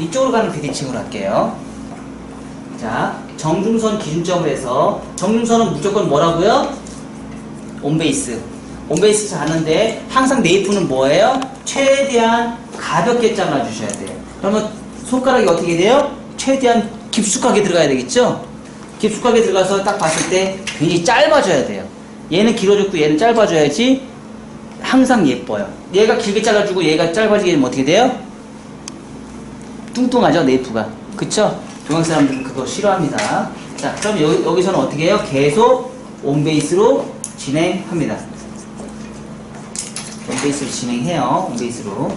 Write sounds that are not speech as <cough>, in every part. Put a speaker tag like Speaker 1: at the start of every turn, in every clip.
Speaker 1: 이쪽으로 가는 비대칭을 할게요. 자, 정중선 기준점을 해서 정중선은 무조건 뭐라고요? 온베이스. 온베이스 자는데 항상 네이프는 뭐예요? 최대한 가볍게 잘라주셔야 돼요. 그러면 손가락이 어떻게 돼요? 최대한 깊숙하게 들어가야 되겠죠? 깊숙하게 들어가서 딱 봤을 때 굉장히 짧아져야 돼요. 얘는 길어졌고 얘는 짧아져야지 항상 예뻐요. 얘가 길게 잘라주고 얘가 짧아지게 되면 어떻게 돼요? 뚱뚱하죠 네이프가 그쵸? 동양 사람들은 그거 싫어합니다 자 그럼 여기, 여기서는 어떻게 해요? 계속 온베이스로 진행합니다 온베이스로 진행해요 온베이스로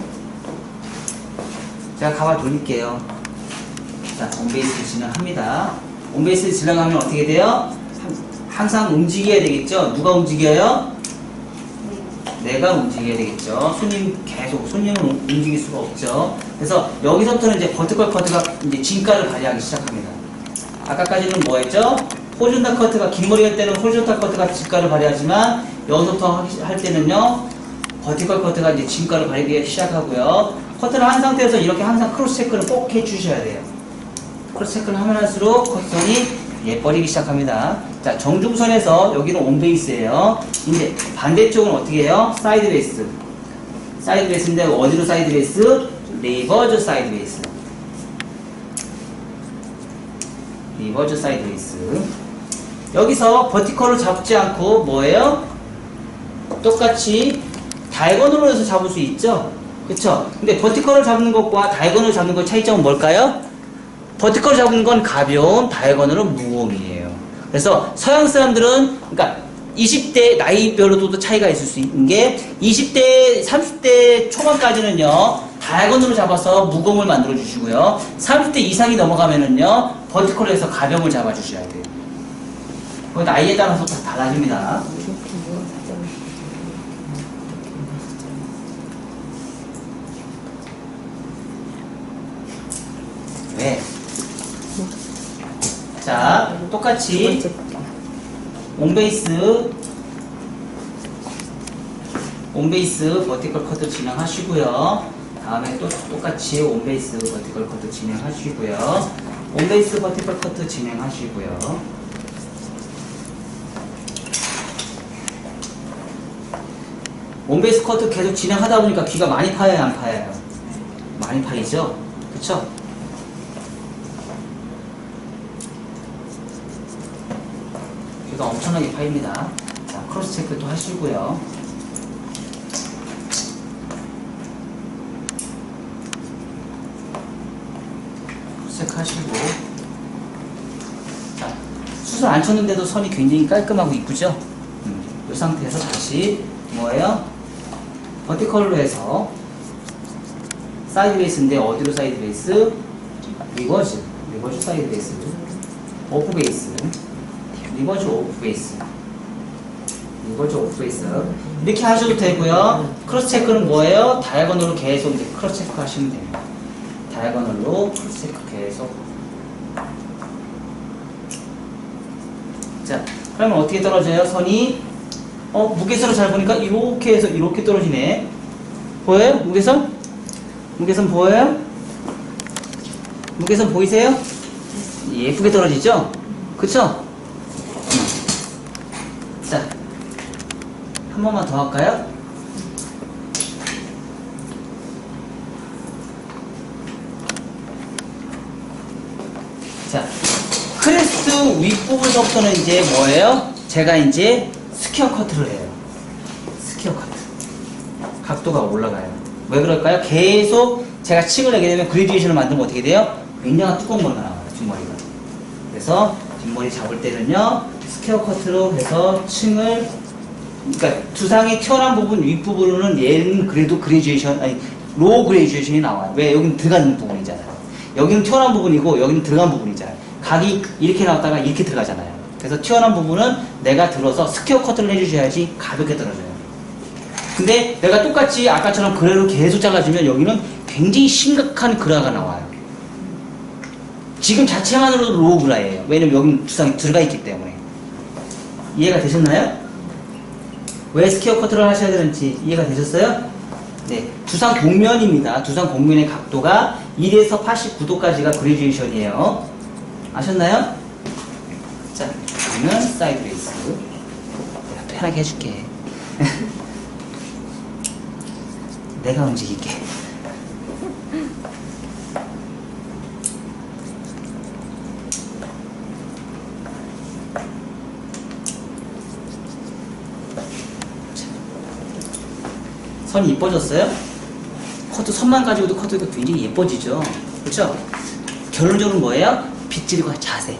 Speaker 1: 제가 가발 돌릴게요 자 온베이스로 진행합니다 온베이스로 진행하면 어떻게 돼요? 항상 움직여야 되겠죠? 누가 움직여요? 내가 움직여야 되겠죠. 손님 계속 손님은 움직일 수가 없죠. 그래서 여기서부터는 이제 버티컬 커트가 이제 진가를 발휘하기 시작합니다. 아까까지는 뭐였죠? 호리존탈 커트가 긴 머리 할 때는 호리존탈 커트가 진가를 발휘하지만 여기서부터 할 때는요 버티컬 커트가 이제 진가를 발휘하기 시작하고요. 커트를 한 상태에서 이렇게 항상 크로스 체크를 꼭 해주셔야 돼요. 크로스 체크를 하면 할수록 커트선이 예뻐지기 시작합니다. 자, 정중선에서 여기는 온베이스예요. 이제 반대쪽은 어떻게 해요? 사이드 베이스. 사이드 베이스인데 어디로 사이드 베이스? 리버즈 사이드 베이스. 리버즈 사이드 베이스. 여기서 버티컬을 잡지 않고 뭐예요? 똑같이 다이거널로 해서 잡을 수 있죠? 그쵸? 근데 버티컬을 잡는 것과 다이거널을 잡는 것 차이점은 뭘까요? 버티컬 잡는 건 가벼운, 다이거널은 무거움이에요. 그래서 서양 사람들은, 그러니까 20대 나이별로도 차이가 있을 수 있는 게 20대, 30대 초반까지는요, 다이거널로 잡아서 무거움을 만들어 주시고요. 30대 이상이 넘어가면은요, 버티컬로 해서 가벼움을 잡아 주셔야 돼요. 그 나이에 따라서 다 달라집니다. 왜? 자, 똑같이 온베이스 온베이스 버티컬 커트 진행하시고요. 다음에 또 똑같이 온베이스 버티컬 커트 진행하시고요. 온베이스 버티컬 커트 진행하시고요. 온베이스 커트 계속 진행하다 보니까 귀가 많이 파여요, 안 파여요? 많이 파이죠? 그쵸? 귀가 엄청나게 파입니다. 자, 크로스 체크도 하시고요. 하시고. 자, 수술 안 쳤는데도 선이 굉장히 깔끔하고 이쁘죠? 음, 이 상태에서 다시 뭐예요? 버티컬로 해서 사이드 베이스인데 어디로 사이드 베이스? 리버즈. 리버즈 사이드 베이스. 오프 베이스. 리버즈 오프 베이스. 리버즈 오프 베이스. 이렇게 하셔도 되고요. 크로스 체크는 뭐예요? 다이아고널로 계속 이제 크로스 체크 하시면 됩니다. 다이아고널로 크로스 체크 계속. 자, 그러면 어떻게 떨어져요? 선이 어, 무게선을 잘 보니까 이렇게 해서 이렇게 떨어지네. 보여요? 무게선? 무게선 보여요? 무게선 보이세요? 예쁘게 떨어지죠? 그쵸? 한 번만 더 할까요? 자, 크레스트 윗부분서부터는 이제 뭐예요? 제가 이제 스퀘어 커트를 해요. 스퀘어 커트. 각도가 올라가요. 왜 그럴까요? 계속 제가 층을 내게 되면 그레디에이션을 만들면 어떻게 돼요? 굉장한 두꺼운 머리가 나와요, 뒷머리가. 그래서 뒷머리 잡을 때는요, 스퀘어 커트로 해서 층을, 그러니까 두상이 튀어나온 부분 윗부분은 얘는 그래도 그레디에이션, 아니, 로우 그레디에이션이 나와요. 왜? 여기는 들어가는 부분이잖아요. 여기는 튀어나온 부분이고, 여기는 들어간 부분이잖아요. 각이 이렇게 나왔다가 이렇게 들어가잖아요. 그래서 튀어나온 부분은 내가 들어서 스퀘어 커트를 해주셔야지 가볍게 떨어져요. 근데 내가 똑같이 아까처럼 그래로 계속 잘라주면 여기는 굉장히 심각한 그라가 나와요. 지금 자체만으로도 로우 그라예요. 왜냐면 여기는 두상이 들어가 있기 때문에. 이해가 되셨나요? 왜 스퀘어 커트를 하셔야 되는지 이해가 되셨어요? 네, 두상 곡면입니다. 두상 곡면의 각도가 1에서 89도까지가 그레듀에이션이에요. 아셨나요? 자, 그러면 사이드 레이스. 편하게 해줄게. <laughs> 내가 움직일게. 선이 이뻐졌어요? 커트 선만 가지고도 커트가 굉장히 예뻐지죠. 그렇죠? 결론적으로 뭐예요? 빗질과 자세.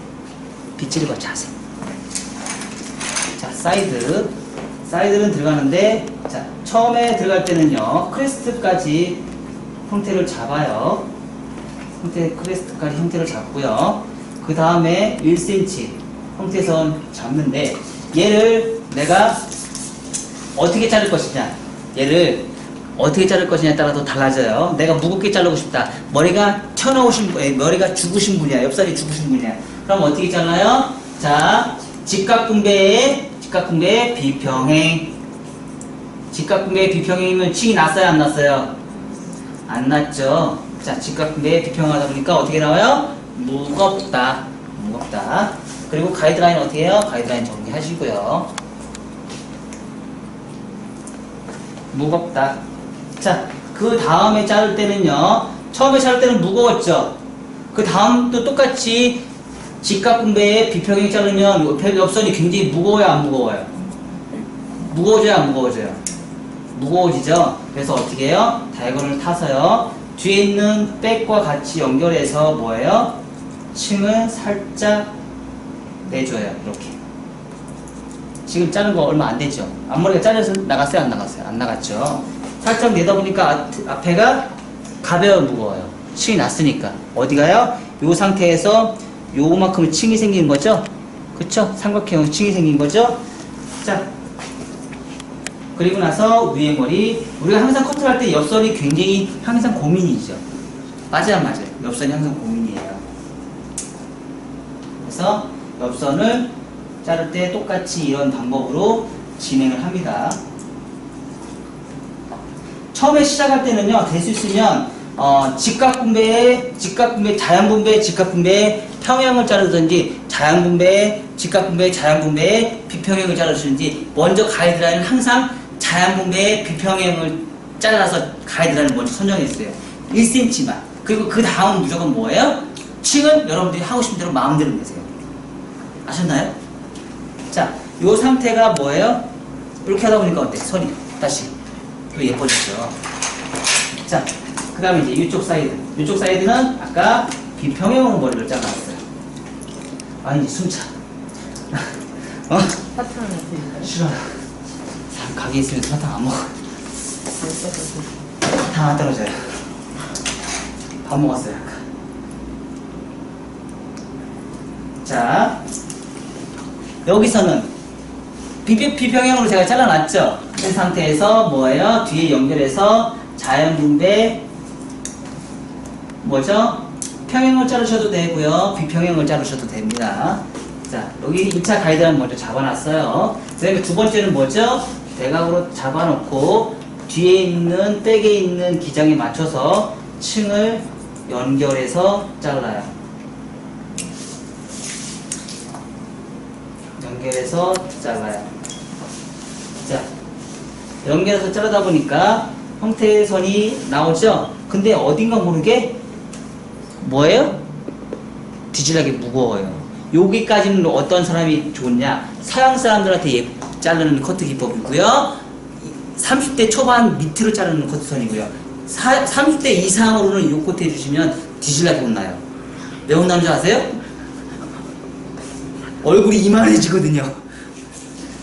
Speaker 1: 빗질과 자세. 자, 사이드. 사이드는 들어가는데, 자, 처음에 들어갈 때는요, 크레스트까지 형태를 잡아요. 형태, 크레스트까지 형태를 잡고요. 그 다음에 1cm 형태선 잡는데, 얘를 내가 어떻게 자를 것이냐. 얘를 어떻게 자를 것이냐에 따라서 달라져요. 내가 무겁게 자르고 싶다. 머리가 튀어나오신 분, 에, 머리가 죽으신 분이야. 옆살이 죽으신 분이야. 그럼 어떻게 잘라요? 자, 직각분배의 직각분배의 비평행. 직각분배의 비평행이면 층이 났어요, 안 났어요? 안 났죠. 자, 직각분배의 비평하다 보니까 어떻게 나와요? 무겁다. 무겁다. 그리고 가이드라인 어떻게 해요? 가이드라인 정리하시고요. 무겁다. 자, 그 다음에 자를 때는요. 처음에 자를 때는 무거웠죠. 그 다음도 똑같이 직각 분배에 비평행 자르면 옆선이 굉장히 무거워요, 안 무거워요? 무거워져요, 안 무거워져요? 무거워지죠. 그래서 어떻게 해요? 다이건을 타서요. 뒤에 있는 백과 같이 연결해서 뭐예요? 층을 살짝 내줘요. 이렇게. 지금 자른 거 얼마 안 됐죠? 앞머리가 잘려서 나갔어요? 안 나갔어요? 안 나갔죠? 살짝 내다 보니까 앞- 앞에가 가벼워 무거워요. 층이 났으니까. 어디 가요? 요 상태에서 요만큼의 층이 생긴 거죠? 그쵸? 삼각형 층이 생긴 거죠? 자. 그리고 나서 위에 머리. 우리가 항상 커트할 때 옆선이 굉장히 항상 고민이죠. 맞아요, 안 맞아요? 옆선이 항상 고민이에요. 그래서 옆선을 자를 때 똑같이 이런 방법으로 진행을 합니다. 처음에 시작할 때는요, 될 수 있으면, 어, 직각분배에, 직각분배, 자연분배, 직각분배에 평형을 자르든지, 자연분배에, 직각분배에, 자연분배에 비평형을 자르시든지, 먼저 가이드라인은 항상 자연분배에 비평형을 잘라서 가이드라인을 먼저 선정했어요. 1cm만. 그리고 그 다음 무조건 뭐예요? 층은 여러분들이 하고 싶은 대로 마음대로 내세요. 아셨나요? 자, 요 상태가 뭐예요? 이렇게 하다 보니까 어때? 선이 다시 또 예뻐졌죠. 자, 그 다음에 이제 이쪽 사이드. 이쪽 사이드는 아까 비평형으로 머리를 잘랐어요. 아, 이제 숨차. <laughs> 어?
Speaker 2: 드릴까요?
Speaker 1: 싫어. 가게 있으면 사탕 안 먹어. 사탕 안 떨어져요. 밥 먹었어요, 아까. 자, 여기서는 비평형으로 제가 잘라놨죠? 그 상태에서 뭐예요? 뒤에 연결해서 자연분배 뭐죠? 평형을 자르셔도 되고요. 비평형을 자르셔도 됩니다. 자, 여기 2차 가이드라인 먼저 잡아놨어요. 그 다음에 두 번째는 뭐죠? 대각으로 잡아놓고 뒤에 있는 백에 있는 기장에 맞춰서 층을 연결해서 잘라요. 연결해서 잘라요. 자, 연결해서 자르다 보니까 형태의 선이 나오죠? 근데 어딘가 모르게 뭐예요? 뒤질하게 무거워요. 여기까지는 어떤 사람이 좋냐? 서양 사람들한테 예, 자르는 커트 기법이고요. 30대 초반 밑으로 자르는 커트 선이고요. 사, 30대 이상으로는 요 코트 해주시면 뒤질나게 혼나요. 왜 혼나는 줄 아세요? 얼굴이 이만해지거든요.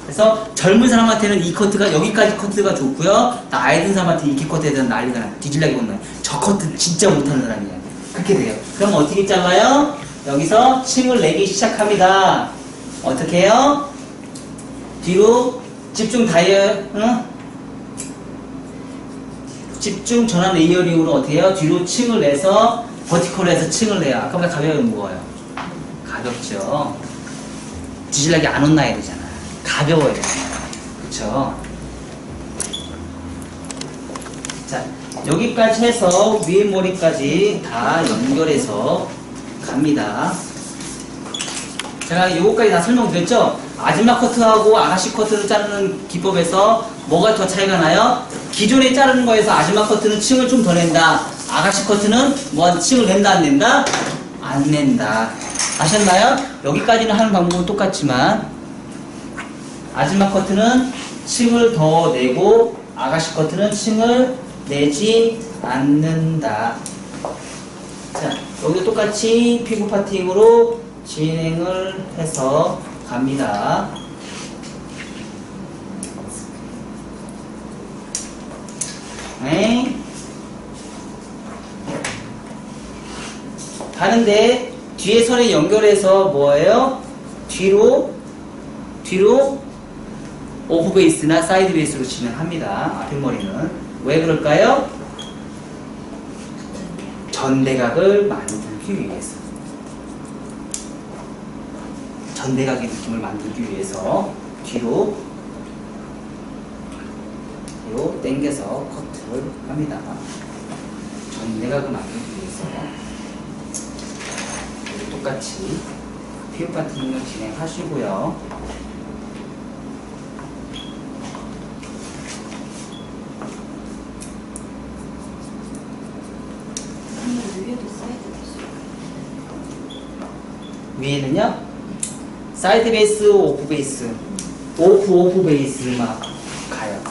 Speaker 1: 그래서 젊은 사람한테는 이 커트가 여기까지 커트가 좋고요. 나이 든 사람한테 이렇게 커트에 대한 난리가 나. 뒤질나게 혼나요. 저 커트 진짜 못하는 사람이에요. 그렇게 돼요. 그럼 어떻게 잘라요? 여기서 층을 내기 시작합니다. 어떻게 해요? 뒤로 집중 다이어, 응? 집중 전환 레이어링으로 어떻게 해요? 뒤로 층을 내서 버티컬로 해서 층을 내요. 아까보다 가벼워요, 무거워요? 가볍죠. 뒤질나게 안 혼나야 되잖아. 가벼워야 되잖아. 그쵸? 자, 여기까지 해서 위에 머리까지 다 연결해서 갑니다. 제가 요거까지 다 설명드렸죠? 아줌마 커트하고 아가씨 커트를 자르는 기법에서 뭐가 더 차이가 나요? 기존에 자르는 거에서 아줌마 커트는 층을 좀 더 낸다. 아가씨 커트는 뭐 층을 낸다 안 낸다? 안 낸다. 아셨나요? 여기까지는 하는 방법은 똑같지만 아줌마 커트는 층을 더 내고 아가씨 커트는 층을 내지 않는다. 자, 여기도 똑같이 피부 파팅으로 진행을 해서 갑니다. 네. 가는데 뒤에 선에 연결해서 뭐예요? 뒤로 뒤로 오브 베이스나 사이드 베이스로 진행합니다. 앞에 머리는 왜 그럴까요? 전대각을 만들기 위해서 전대각의 느낌을 만들기 위해서 뒤로 뒤로 당겨서 커트를 합니다. 전대각을 만들기 위해서 똑같이 피부 같은 걸 진행하시고요.
Speaker 2: 베이스.
Speaker 1: 위에는요 사이드 베이스, 오프 베이스, 오프 오프 베이스만 가요.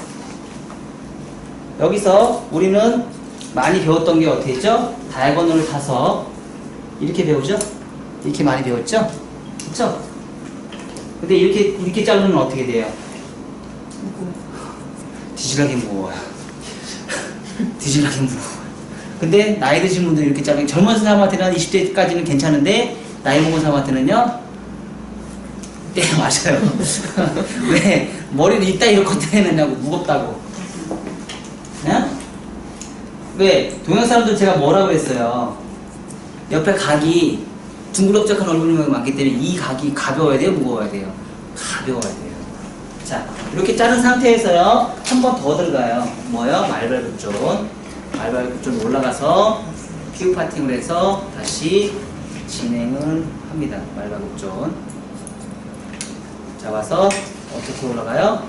Speaker 1: 여기서 우리는 많이 배웠던 게 어떻게 했죠? 다이아고널을 타서 이렇게 배우죠? 이렇게 많이 배웠죠? 그쵸? 근데 이렇게 이렇게 자르면 어떻게 돼요? 뒤질하게 무거워요. <laughs> 뒤질하게 무거워요. 근데 나이 드신 분들 이렇게 자르면 젊은 사람한테는 20대까지는 괜찮은데 나이 먹은 사람한테는요? 네 <laughs> 맞아요. <laughs> 왜 머리를 이따 이렇게 커트해내냐고 무겁다고. 네? 왜 동양 사람들 제가 뭐라고 했어요? 옆에 각이 둥그럭적한 얼굴이 많기 때문에 이 각이 가벼워야 돼요, 무거워야 돼요? 가벼워야 돼요. 자, 이렇게 자른 상태에서요, 한 번 더 들어가요. 뭐요? 말발굽존. 말발굽존 올라가서 피부 파팅을 해서 다시 진행을 합니다. 말발굽존. 자, 와서 어떻게 올라가요?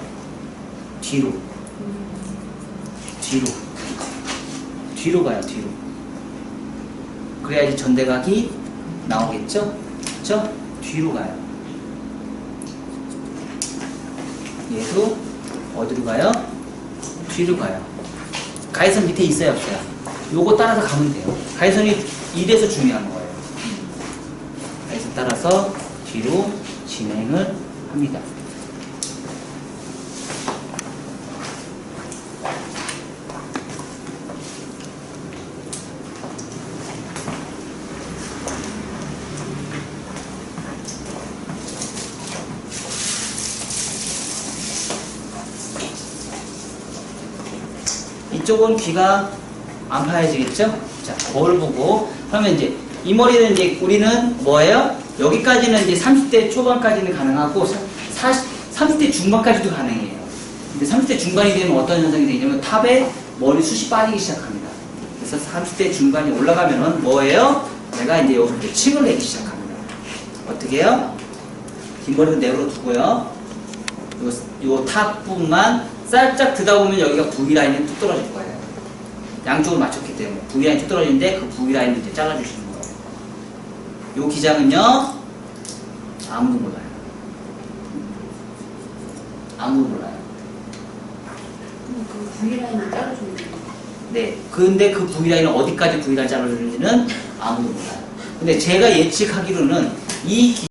Speaker 1: 뒤로. 뒤로. 뒤로 가요, 뒤로. 그래야지 전대각이 나오겠죠? 그쵸? 뒤로 가요. 얘도 어디로 가요? 뒤로 가요. 가해선 밑에 있어요, 없어요? 요거 따라서 가면 돼요. 가해선이 이래서 중요한 거예요. 가해선 따라서 뒤로 진행을 합니다. 이쪽은 귀가 안 파여지겠죠? 자, 거울 보고 하면 이제 이 머리는 이제 우리는 뭐예요? 여기까지는 이제 30대 초반까지는 가능하고 40, 30대 중반까지도 가능해요. 근데 30대 중반이 되면 어떤 현상이 되냐면 탑에 머리 숱이 빠지기 시작합니다. 그래서 30대 중반이 올라가면은 뭐예요? 내가 이제 여기 층을 내기 시작합니다. 어떻게 해요? 뒷머리는 내버려 두고요. 요, 요 탑 부분만 살짝 드다 보면 여기가 V라인이 뚝 떨어질 거예요. 양쪽으로 맞췄기 때문에 V라인이 뚝 떨어지는데 그 V라인을 이제 잘라주시는 거예요. 요 기장은요, 아무도 몰라요. 아무도 몰라요.
Speaker 2: 그 V라인을 자르주는 거.
Speaker 1: 네. 근데 그 V라인은 어디까지 V라인 잘라주는지는 아무도 몰라요. 근데 제가 예측하기로는 이 기-